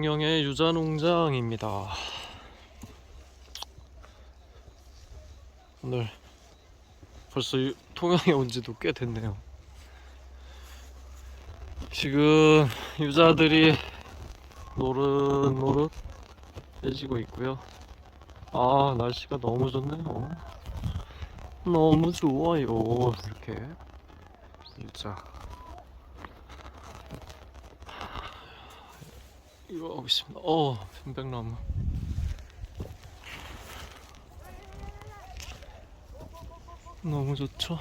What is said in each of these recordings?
통영의 유자농장입니다. 오늘 벌써 유- 통영에 온 지도 꽤 됐네요. 지금 유자들이 노릇노릇 해지고 있고요. 아, 날씨가 너무 좋네요. 너무 좋아요. 이렇게 유자. 이거 하고 있습니다. 어, 편백나무. 너무 좋죠?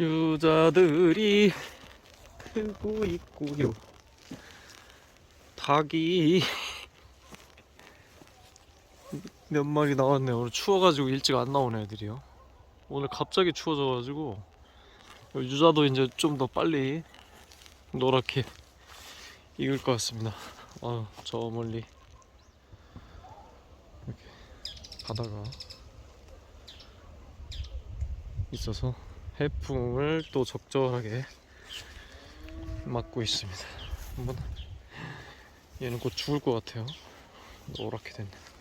유자들이 크고 있고요. 닭이 몇 마리 나왔네요. 오늘 추워가지고 일찍 안 나오는 애들이요. 오늘 갑자기 추워져가지고 유자도 이제 좀 더 빨리 노랗게 익을 것 같습니다. 아, 저 멀리 이렇게 바다가 있어서 해풍을 또 적절하게 맞고 있습니다. 한번 얘는 곧 죽을 것 같아요. 노랗게 됐네.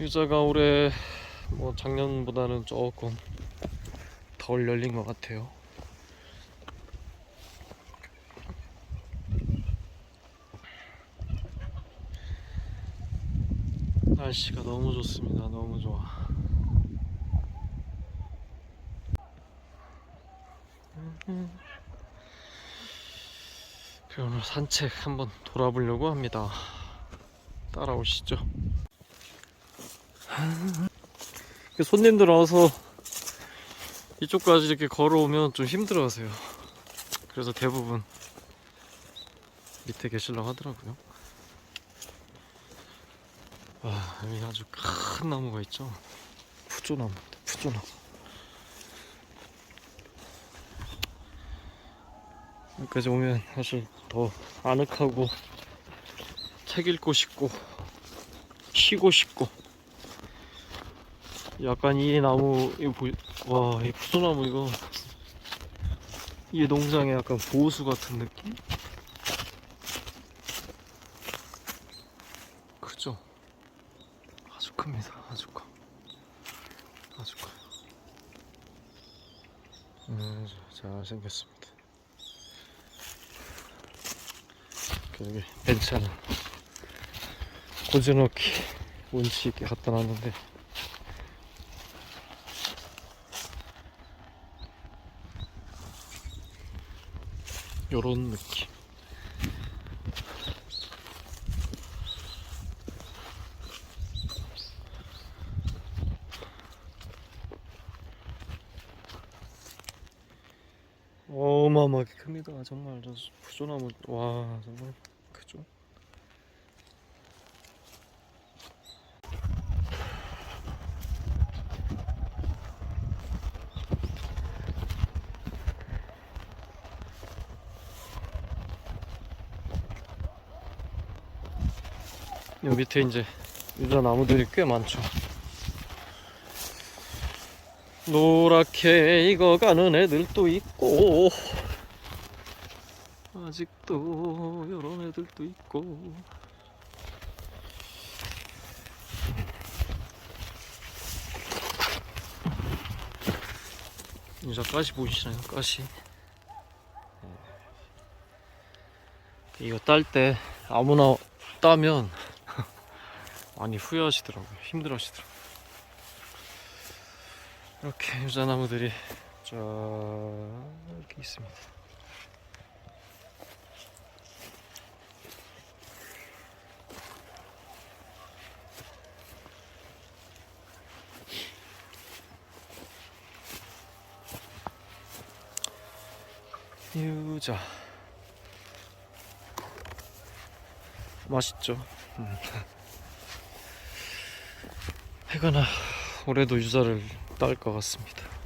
유자가 올해 뭐 작년보다는 조금 덜 열린 것 같아요. 날씨가 너무 좋습니다. 너무 좋아. 그래 오늘 산책 한번 돌아보려고 합니다. 따라오시죠. 손님들 와서 이쪽까지 이렇게 걸어오면 좀 힘들어하세요. 그래서 대부분 밑에 계시려고 하더라고요. 와, 여기 아주 큰 나무가 있죠. 푸조나무입니다. 푸조나무. 여기까지 오면 사실 더 아늑하고 책 읽고 싶고 쉬고 싶고 약간 이 나무 이거 보이 와이 푸조나무 이거. 이 농장의 약간 보수 같은 느낌? 크죠? 아주 큽니다. 아주 커. 아주 커요. 음, 잘 생겼습니다. 여기 벤치 하나 고즈넉히 운치 있게 갖다 놨는데 요런 느낌. 어마어마하게 큽니다. 정말 저 부조나무 와 정말 크죠 요 밑에 이제 유자 나무들이 꽤 많죠. 노랗게 익어가는 애들도 있고 아직도 이런 애들도 있고 유자 가시 보이시나요? 가시 이거 딸 때 아무나 따면 많이 후회하시더라고요. 힘들어 하시더라고요. 이렇게 유자나무들이 쫙 이렇게 있습니다. 유자 맛있죠? 음. 해가나 올해도 유자를 딸 것 같습니다.